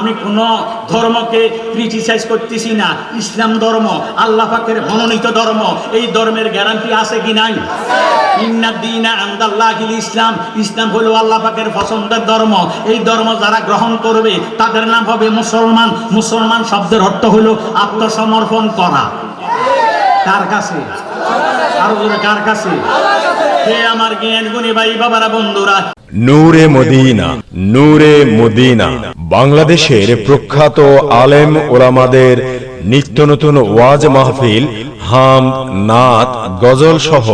আমি কোন ধর্মকে ক্রিটিসাইজ করতেছি না। ইসলাম ধর্ম, আল্লাহ পাকের মনোনীত ধর্ম, এই ধর্মের গ্যারান্টি আছে কি নাই? ইসলাম। ইসলাম হলো আল্লাহ পাকের পছন্দের ধর্ম। এই ধর্ম যারা গ্রহণ করবে, তাদের নাম হবে মুসলমান। মুসলমান শব্দের অর্থ হলো আত্মসমর্পণ করা। কার কাছে? আরও কার কাছে? হে আমার জ্ঞান গুণী ভাই বাবারা বন্ধুরা। নূরে মদিনা নূরে মদিনা বাংলাদেশের প্রখ্যাত আলেম ওলামাদের নিত্য নতুন ওয়াজ মাহফিল হাম নাত গজল সহ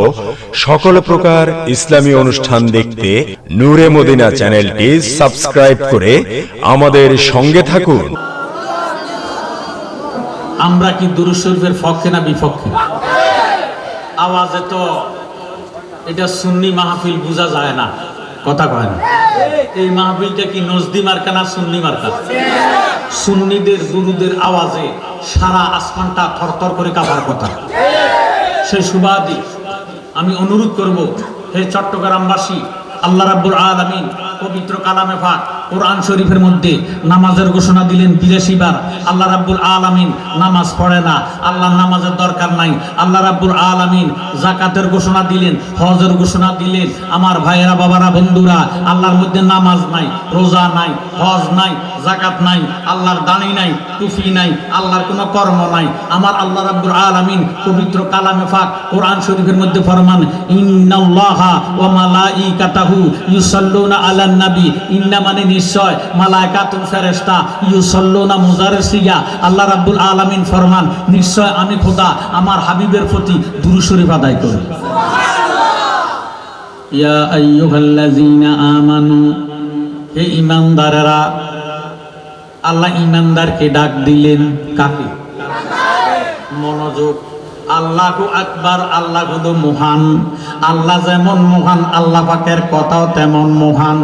সকল প্রকার ইসলামী অনুষ্ঠান দেখতে নূরে মদিনা চ্যানেলটি সাবস্ক্রাইব করে আমাদের সঙ্গে থাকুন। আমরা কি দুরুদ শরীফের পক্ষে না বিপক্ষে আওয়াজে তো এটা সুন্নি মাহফিল বোঝা যায় না। কথা কয় না। এই মাহফিলটা কি নজদি মার্কা না সুন্নি মার্কা? সুন্নিদের গুরুদের আওয়াজে সারা আসমানটা থরথর করে কাঁপার কথা। সেই সুবাদি আমি অনুরোধ করব, হে চট্টগ্রামবাসী, আল্লাহ রাব্বুল আলামিন পবিত্র কালামে পাক কোরআন শরীফের মধ্যে নামাজের ঘোষণা দিলেন বিরাশি বার, আল্লাহ রাব্বুল আলামিন নামাজ পড়ে না আল্লাহ নামাজের দরকার নাই, আল্লাহ রাব্বুল আলামিন জাকাতের ঘোষণা দিলেন, হজের ঘোষণা দিলেন, আমার ভাইয়েরা, বাবারা, বন্ধুরা, আল্লাহর মধ্যে নামাজ নাই, রোজা নাই, হজ নাই জাকাত নাই, আল্লাহর দানি নাই টুফি নাই, আল্লাহর কোনো কর্ম নাই, আমার আল্লাহ রাব্বুল আলামিন পবিত্র কালামে পাক কোরআন শরীফের মধ্যে ফরমান, ইন্নাল্লাহা ওয়া মালাইকাতাহু ইউসাল্লুনা আলান নবী ইন্না মানে নিশ্চয় মালাইকাতুন ফেরেশতা ইউসাল্লুনা মুজারের সিগা আল্লাহ রাব্বুল আলামিন ফরমান, নিশ্চয় আমি খোদা আমার হাবিবের প্রতি দুরূদ শরীফ আদায় করি ইয়া আইয়ুহাল্লাযীনা আমানু, হে ঈমানদারেরা, আল্লাহ ঈমানদারকে ডাক দিলেন কাকে? মনোযোগ। আল্লাহু আকবার, আল্লাহ হলো মহান। আল্লাহ যেমন মহান, আল্লাহ পাকের কথাও তেমন মহান।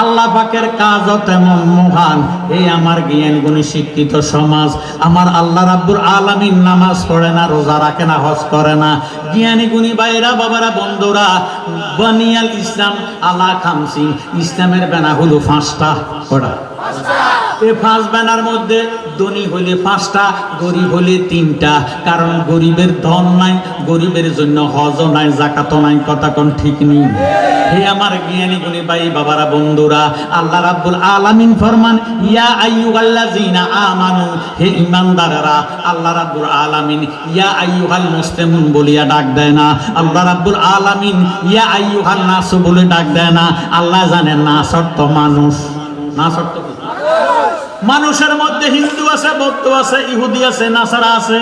আল্লাহ পাকের কাজও তেমন মহান। এই আমার জ্ঞান গুণী শিক্ষিত সমাজ, আমার আল্লাহ রাব্বুর আলামিন নামাজ পড়ে না, রোজা রাখে না, হজ করে না। জ্ঞানী গুণী বাইরা বাবারা, বন্ধুরা, বানিয়াল ইসলাম আল্লাহ খামসিং ইসলামের বেনা হলো পাঁচটা কটা এই পাঁচ ব্যানার মধ্যে ধনী হলে পাঁচটা, গরিব হলে তিনটা। কারণ গরিবের ধন নাই, গরিবের জন্য হজ নাই জাকাত নাই, কথা কোন ঠিক নেই। হে আমার জ্ঞানী গুণী ভাই, বাবারা, বন্ধুরা, আল্লাহ রাব্বুল আলামিন ফরমান, ইয়া আইয়ুহাল্লাযিনা আমানু, হে ঈমানদাররা, আল্লাহ রাব্বুল আলামিন, ইয়া আইয়ুহাল মুসলিমুন বলিয়া ডাক দেয় না। আল্লাহ রাব্বুল আলামিন, ইয়া আইয়ুহান নাস বলে ডাক দেয় না। আল্লাহ জানেন না শর্ত মানুষ। না শর্ত? মানুষের মধ্যে হিন্দু আছে বৌদ্ধ আছে ইহুদি আছে নাসারা আছে।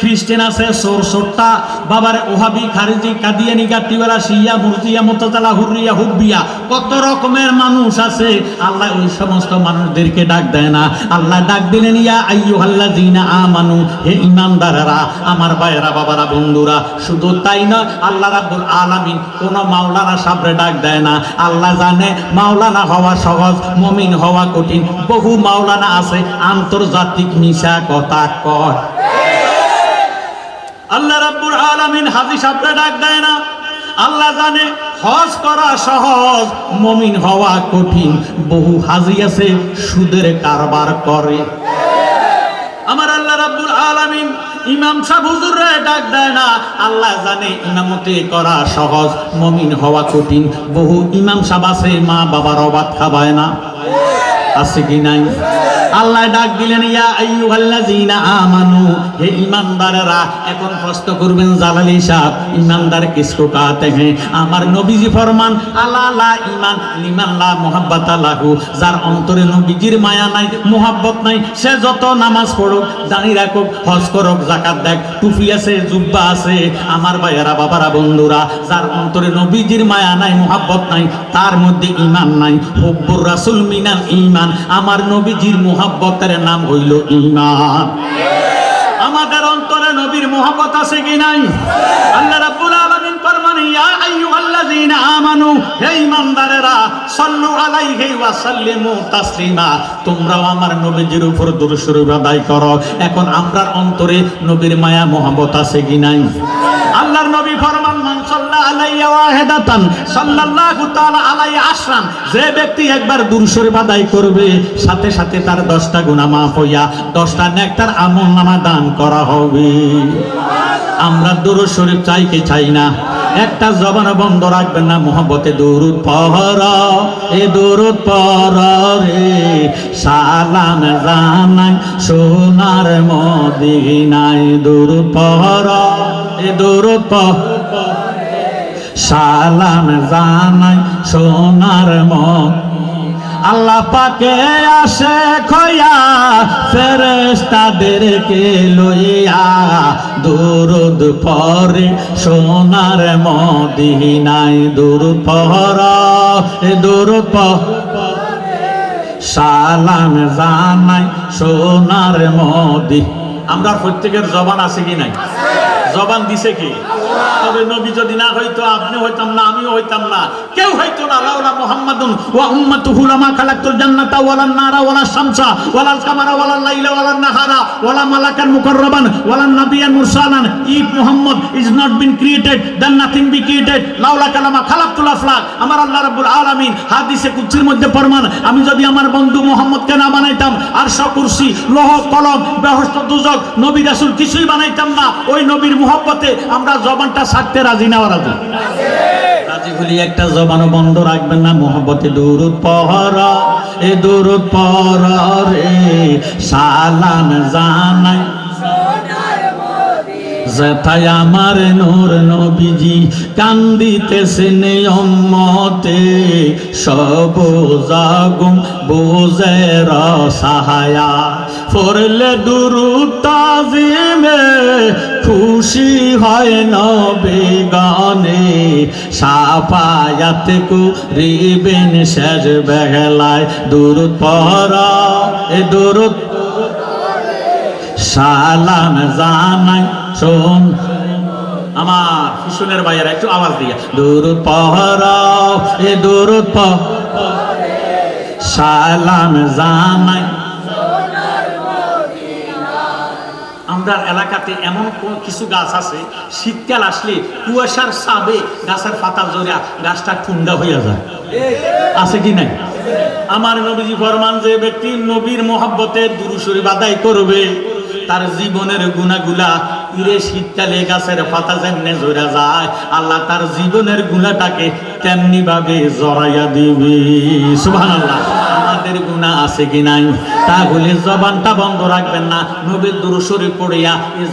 খ্রিস্টান আছে, সোর সোট্টা, বাবার ওহাবি, খারিজি, কাদিয়ানি, গাতিওয়ালা, শিয়া, মুরজিয়া মোতালা হুরিয়া হুব্বিয়া, কত রকমের মানুষ আছে। আল্লাহ ওই সমস্ত মানুষদেরকে ডাক দেয় না। আল্লাহ ডাক দিলেন, ইয়া আইয়ুহাল্লাহ জিনা আমানু, হে ইমানদারেরা, আমার ভাইয়েরা, বাবারা, বন্ধুরা, শুধু তাই নয়, আল্লাহ রাব্বুল আলামিন কোন মাওলানা সাবরে ডাক দেয় না। আল্লাহ জানে মাওলানা হওয়া সহজ, মমিন হওয়া কঠিন। বহু মাওলানা আছে, আন্তর্জাতিক মিশা কথা কয়। আল্লাহ রাব্বুল আলামিন হাজি সাবরে ডাক দেয় না। আল্লাহ জানে হজ করা সহজ, মমিন হওয়া কঠিন। বহু হাজি আছে, সুদের কারবার করে। আমার আল্লাহ রাব্বুল আলামিন ইমাম সাহেব হুজুররা ডাক দেয় না। আল্লাহ জানে ইমামতে করা সহজ, মমিন হওয়া কঠিন। বহু ইমাম সাহেব আছে মা বাবার অবাদ খাবায় না। আছে কি নাই? আল্লাহ ডাক দিলেন, ইয়া আইয়ুহাল্লাযীনা আমানু, হে ঈমানদারেরা, এখন প্রশ্ন করবেন জালালি সাহেব, ঈমানদার কিসকো কাতে हैं আমার নবীজি ফরমান, আলা লা ঈমান, লিমান লা মুহাব্বাতা লাহু, যার অন্তরে নবীজির মায়া নাই, মোহাব্বত নাই, সে যত নামাজ পড়ুক দাঁড়ি রাখুক, হজ করুক, যাকাত দেখ টুপি আছে, জুব্বা আছে, আমার ভাইয়েরা, বাবারা, বন্ধুরা, যার অন্তরে নবীজির মায়া নাই, মোহাব্বত নাই, তার মধ্যে ঈমান নাই, হুব্বুর রাসূল মিনাল ঈমান, আমার নবীজির মোহাব্বতের নাম হইল ঈমান। আমাদের অন্তরে নবীর মোহাব্বত আছে কি নাই? আল্লাহ রাব্বুল আলামিন ফরমান, ইয়া আইয়ুহাল্লাযীনা আমানু, হে ঈমানদারেরা, সাল্লু আলাইহি ওয়া সাল্লিমু তাসলিমা, তোমরাও আমার নবীজির উপর দরুদ শরীফ আদায় করো। এখন আমরার অন্তরে নবীর মায়া মোহাব্বত আছে কি নাই? আল্লাহর নবী ফরমান মান যে ব্যক্তি একবার করবে, সাথে সাথে তার 10টা গুনাহ মাফ হইয়া 10টা নেকটার আমলনামা দান করা হবে। আমরা দুরূদ শরীফ চাই কি চাই না? একটা জবান বন্ধ রাখবেন না, মোহব্বতে দুরুদ পহর, এ দুরুদ পর রে। সালাম জানাই সোনার মদিনায় দুরুদ পহর, এ দুরুদ পহর। সালাম জানাই সোনার মন। আল্লাহ পাকে আসে খয়া ফেরেস্তাদেরকে লইয়া দুরুদ পরে সোনার মদিনাই দুরুদ পহর এ দুরুদ পহর সালাম জানাই সোনার মদি আমরা প্রত্যেকের জবান আছে কি নাই? জবান দিছে কি? তবে নবী যদি না হইতো আপনি হইতাম না, আমিও হইতাম না। কেউ হইতো না লাউলা মুহাম্মাদুন ওয়া উম্মাতুহু লামা খালাকতুল জান্নাতা ওয়ালান নারা ওয়ালা শামসা ওয়ালাল কামারা ওয়ালাল লাইলা ওয়ালান নাহারা ওয়ালা মালাকান মুকাররাবান ওয়ালান নাবিয়ান মুরসালান। If Muhammad is not been created then nothing be created লাউলা কালামা খালাকতুল আফলাক, আমার আল্লাহ রাব্বুল আলামিন হাদিসে কুদসির মধ্যে ফরমান, আমি যদি আমার বন্ধু মুহাম্মদকে না বানাইতাম আর কুরসি, লোহ কলম, বেহস্ত দুজক, নবী রাসূল কিছুই বানাইতাম না, ওই নবীর মুহাব্বতে আমরা জবানটা ছাড়তে রাজি না রাজি রাজি হলি একটা জবান বন্ধ রাখবেন না, মোহব্বতে দূরত পহর, এ দূরত পহর রে, সালান জানাই। যেথায় আমার নূর নবীজি কান্দিতেছেন অম্মতে সব জাগুম বোঝের সাহায়া ফরলে দুরু খুশি হয় নবে গানে সাফায়াত কু রিবেন শেষ বেহলায়। দূরত পহর এ দূরত সালাম জানাই, শোন। আমার শিশুনের ভাইয়েরা একটু আওয়াজ দিয়ে। দূরত পহর এ সালাম জানাই। আমরা এলাকাতে এমন কোন- কিছু গাছ আছে, শীতকাল আসলে কুয়াশার সাবে গাছের পাতা জড়িয়া গাছটা ঠান্ডা হইয়া যায়। আছে কি নাই? আমার নবীজি ফরমান যে ব্যক্তি নবীর মহাব্বতে দুরুশরী বাদাই করবে। তার জীবনের গুণাগুলা ইরে শীতকালে গাছের পাতা যেমনে জড়া যায়, আল্লাহ তার জীবনের গুণাটাকে তেমনি ভাবে জড়াইয়া দিবে। আমাদের গুণা আছে কি নাই? বন্ধ না। এই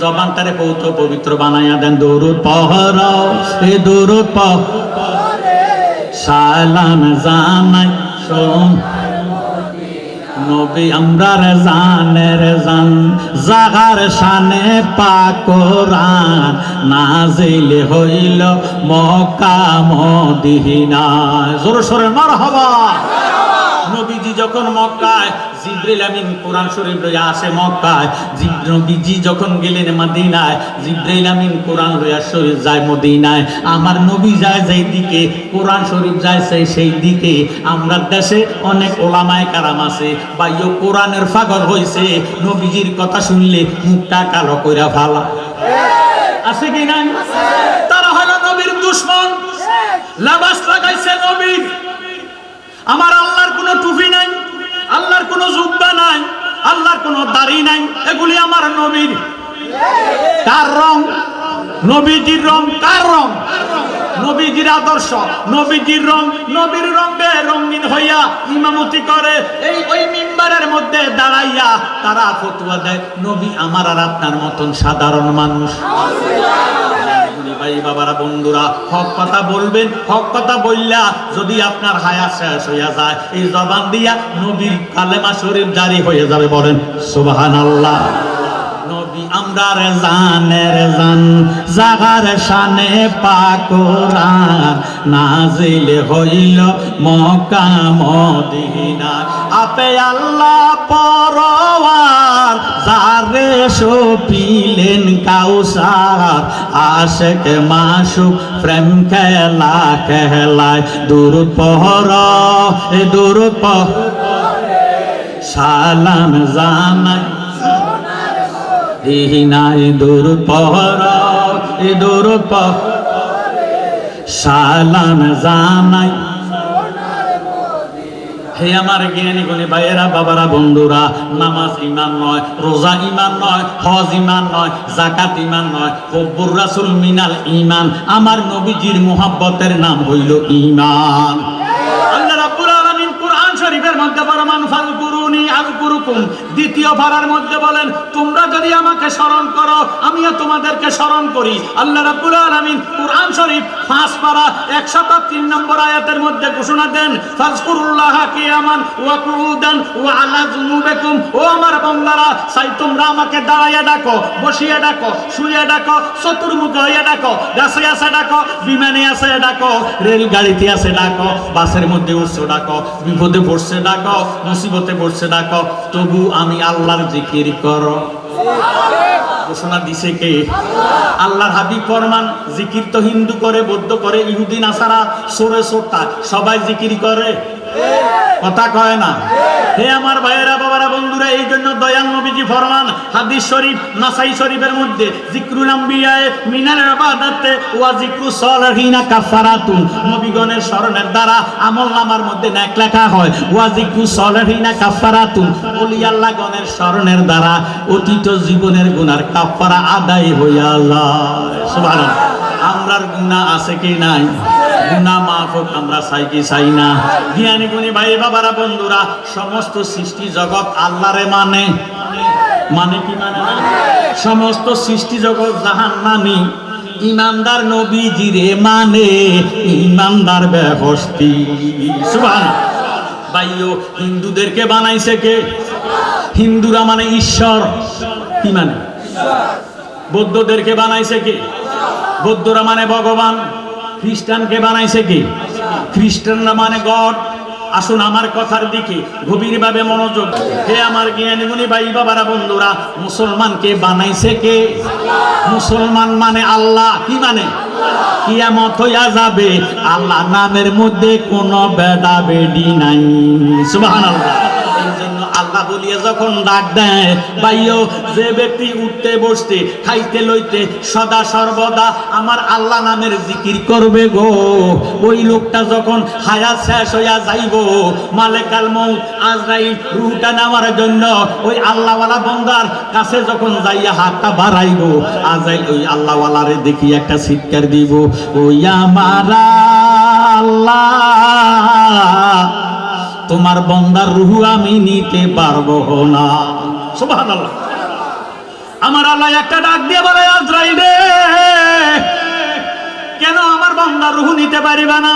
বানাইয়া দেন। সালাম জানাই নবী আমরা জানের জান জাগার শানে পাকরান নাজিল হইল মকা মদিনা জোর সরে মারহাবা। নবীজি যখন মক্কায়, জিব্রিল আমিন কোরআন শরীফ লইয়া আসে মক্কায় নবীজি যখন গেলেন মদিনায় জিব্রাইল আমিন কোরআন লইয়া শরীফ যায় মদিনায়। আমার নবী যায় যেই দিকে কোরআন শরীফ যায় সেই সেই দিকে। আমরা দেশে অনেক ওলামায় কারাম আছে। বা ইয়ো কোরআনের ফাগর হইছে। নবীজির কথা শুনলে মুখটা কালো কইরা ফালা। আছে কি না তারা হলো নবীর দুশ্মন। লাবাস লাগাইছে নবীর আমার আল্লাহর কোনো টুপি নাই, আল্লাহর কোনো জুব্বা নাই, আল্লাহর কোনো দাড়ি নাই, এগুলি আমার নবীর। কার রং? নবীজির রং কার রং? নবীজির আদর্শ। নবীজির রং, নবীর রঙে রঙিন হইয়া ইমামতি করে, এই ওই মিম্বারের মধ্যে দাঁড়াইয়া তারা ফতুয়া দেয়, নবী আমার আর আপনার মতন সাধারণ মানুষ। ভাই বাবারা, বন্ধুরা, হক কথা বলবেন, হক কথা বললা যদি আপনার হায়া শেষ হইয়া যায়। এই জবান দিয়া নবীর কালেমা শরীফ জারি হয়ে যাবে, বলেন নবী মক্কা, মদিনা। আপে আল্লাহ পরওয়ার যারে সপিলেন কাউসার, আশেক মাসুক, প্রেম খেলা খেলায় দূরত পহর, এ দূরত পহ সালাম জানাই। নাই দূর পহর, এ দূর পহ সালাম জানাই। হে আমার জ্ঞানী গুণী ভাইয়েরা, বাবারা, বন্ধুরা, নামাজ ইমান নয়, রোজা ইমান নয়, হজ ইমান নয় জাকাত ইমান নয়, কব্বুর রাসুল মিনাল ইমান আমার নবীজির মোহাব্বতের নাম হইল ইমান আল্লাহ রাব্বুল আলামিন কুরআন শরীফের মধ্যে ফরমান ফালকুরুনি আযকুরুকুম দ্বিতীয় পারার মধ্যে বলেন, তোমরা যদি আমাকে স্মরণ করো, আমিও তোমাদেরকে স্মরণ করি। আল্লাহ রাব্বুল আলামিন কুরআন শরীফ পাঁচ পারা 103 নম্বর আয়াতের মধ্যে ঘোষণা দেন, ফাজকুরুল্লাহ কিয়ামান ওয়া কুউদান ওয়া আলা জুনুবিকুম ও আমার বান্দারা তোমরা আমাকে ডাকো, বসিয়া ডাকো, শুইয়া ডাকো, চতুর্মুখ হইয়া ডাকো, গাছে ডাকো, বিমানে আছে ডাকো, রেলগাড়িতে আছে ডাকো, বাসের মধ্যে উঠছো ডাকো, বিপদে পড়ছে ডাকো, মুসিবতে পড়ছে ডাকো, তবু আমি আল্লাহর জিকির করো। ঘোষণা দিছে কে? আল্লাহর হাবিব ফরমান, জিকির তো হিন্দু করে, বৌদ্ধ করে ইহুদিন আসারা সোরে, সোটা, সবাই জিকির করে। কথা কয় না। হে। আমার ভাইয়েরা বাবারা বন্ধুরা এই জন্য দয়াল নবীজি ফরমান হাদিস শরীফ নাসাই শরীফের মধ্যে জিক্রুল আম্বিয়ায়ে ইবাদাতে ওয়া জিক্রু সালিহিনা কাফারাতুন নবীগণের স্মরণের দ্বারা আমল নামার মধ্যে নেক লেখা হয় ওয়া জিক্রু সালিহিনা কাফারাতুন ওলি স্মরণের দ্বারা অতীত জীবনের গুনার কাফারা আদায় হইয়া যায়। সুবহানাল্লাহ। আমরার গুনাহ আছে কি নাই? গুনা মাফ হোক, আমরা চাই কি চাই না? জ্ঞানী গুণী ভাই বাবারা, বন্ধুরা, সমস্ত সৃষ্টি জগৎ আল্লাহরে মানে। মানে কি মানে সমস্ত সৃষ্টি জগৎ জাহান মানি ইমানদার নবীজিরে মানে ইমানদার ব্যবস্থি সুবহান ভাইও, হিন্দুদেরকে বানাইছে কে? হিন্দুরা মানে ঈশ্বর। কি মানে? বৌদ্ধদেরকে বানাইছে কে? বৌদ্ধরা মানে ভগবান। খ্রিস্টানকে বানাইছে কি? খ্রিস্টানরা মানে গড? আসুন আমার কথার দিকে গভীরভাবে মনোযোগ হে আমার জ্ঞানী গুণী ভাই বাবারা, বন্ধুরা, মুসলমানকে বানাইছে কে? মুসলমান মানে আল্লাহ। কি মানে? কিয়ামত হইয়া যাবে। আল্লাহ নামের মধ্যে কোনো বেডা বেডি নাই। সুবহানাল্লাহ। আল্লাহ বলিয়া যখন ডাক দেয় ভাইও যে ব্যক্তি উঠতে বসতে, খাইতে লইতে সদা সর্বদা আমার আল্লাহ নামের জিকির করবে গো। ওই লোকটা যখন হায়াত শেষ হইয়া যাইব, মালেকাল মৌত আজরাইল, রুহটা নেওয়ার জন্য ওই আল্লাহওয়ালা বন্দার কাছে যখন যাইয়া হাতটা বাড়াইব আজাইল ওই আল্লাহওয়ালারে দেখি একটা চিৎকার দিব ওই আমার আল্লাহ তোমার বন্দার রুহু আমি নিতে পারব না। আমার আল্লাহ একটা ডাক দিয়ে বলে, আজরাইল, কেন আমার বন্দার রুহু নিতে পারিবা না?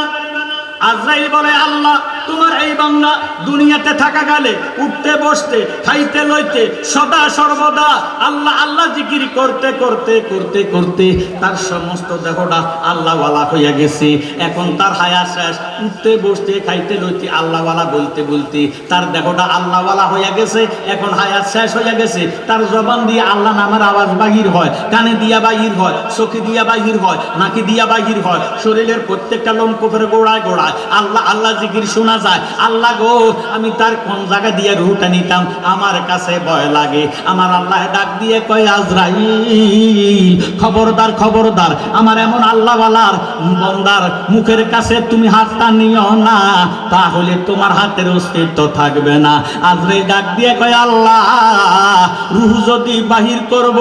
আজরাইল বলে, আল্লাহ তোমার এই বাংলা দুনিয়াতে থাকা গেলে উঠতে, বসতে, খাইতে, লইতে, সদা, সর্বদা আল্লাহ আল্লাহ জিকির করতে করতে করতে করতে তার সমস্ত দেহটা আল্লাহওয়ালা হইয়া গেছে। এখন তার হায়া শেষ। উঠতে, বসতে, খাইতে, লইতে, আল্লাহওয়ালা বলতে বলতে তার দেহটা আল্লাহওয়ালা হইয়া গেছে। এখন হায়াত শেষ হইয়া গেছে। তার জবান দিয়ে আল্লাহ নামের আওয়াজ বাহির হয়। কানে দিয়া বাহির হয়। চোখে দিয়া বাহির হয়। নাকি দিয়া বাহির হয়। শরীরের প্রত্যেকটা লোম লোমকূপের গোড়ায় গোড়ায়। আল্লাহ আল্লাহ জিকির শোনা যায়। আল্লাহ গো, আমি তার কোন জায়গা দিয়ে রুহটা নিতাম? আমার কাছে ভয় লাগে। আমার আল্লাহ ডাক দিয়ে কয়, আজরাইল, খবরদার খবরদার, আমার এমন আল্লাহওয়ালার বন্দার মুখের কাছে তুমি হাতটা নিও না, তাহলে তোমার হাতের অস্তিত্ব থাকবে না। আজরাইল ডাক দিয়ে কয়, আল্লাহ, রুহ যদি বাহির করব,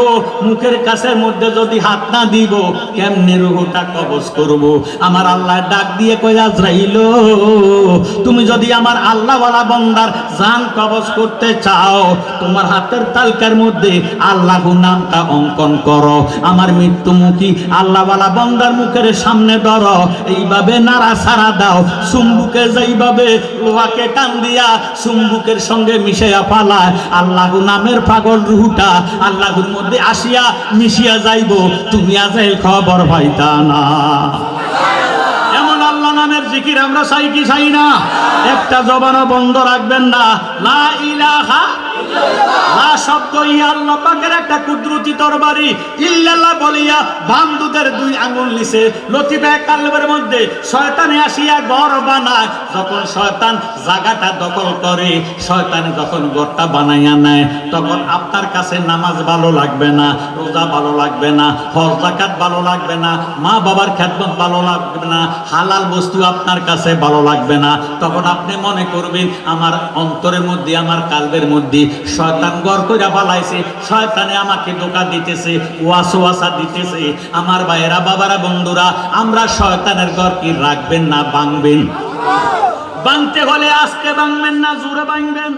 মুখের কাছের মধ্যে যদি হাত না দিব, কেমনে রুহটা কবজ করব? আমার আল্লাহ ডাক দিয়ে কয়, আজরাইল তুমি যদি আমার আল্লাহওয়ালা বন্দার জান কবজ করতে চাও, তোমার হাতের তালকার মধ্যে আল্লাহ নামটা অঙ্কন করো। আমার মৃত্যুমুখী আল্লাহওয়ালা বন্দার মুখের সামনে ধরো। এইভাবে নাড়া সারা দাও। চুম্বুকে যেইভাবে লোহাকে টান দিয়া চুম্বুকের সঙ্গে মিশাইয়া পালায় আল্লাহ নামের পাগল রুহুটা আল্লাহর মধ্যে আসিয়া মিশিয়া যাইব। তুমি আজাইল খবর পাইতা না। নামের জিকির আমরা চাই কি চাই না? একটা জবানও বন্ধ রাখবেন না। লা ইলাহা নামাজ ভালো লাগবে না, রোজা ভালো লাগবে না, হজ জাকাত ভালো লাগবে না, মা বাবার খ্যাতমত ভালো লাগবে না, হালাল বস্তু আপনার কাছে ভালো লাগবে না। তখন আপনি মনে করবেন, আমার অন্তরের মধ্যে, আমার কালবের মধ্যে শয়তান গড় কইরা বালাইছে, শয়তানে আমাকে ধোকা দিতেছে, ওয়াসওয়াসা দিতেছে। আমার ভাইয়েরা, বাবারা, বন্ধুরা, আমরা শয়তানের গর কি রাখবেন না ভাঙবেন? বাঁধতে হলে আজকে ভাঙবেন না, জোরে ভাঙবেন।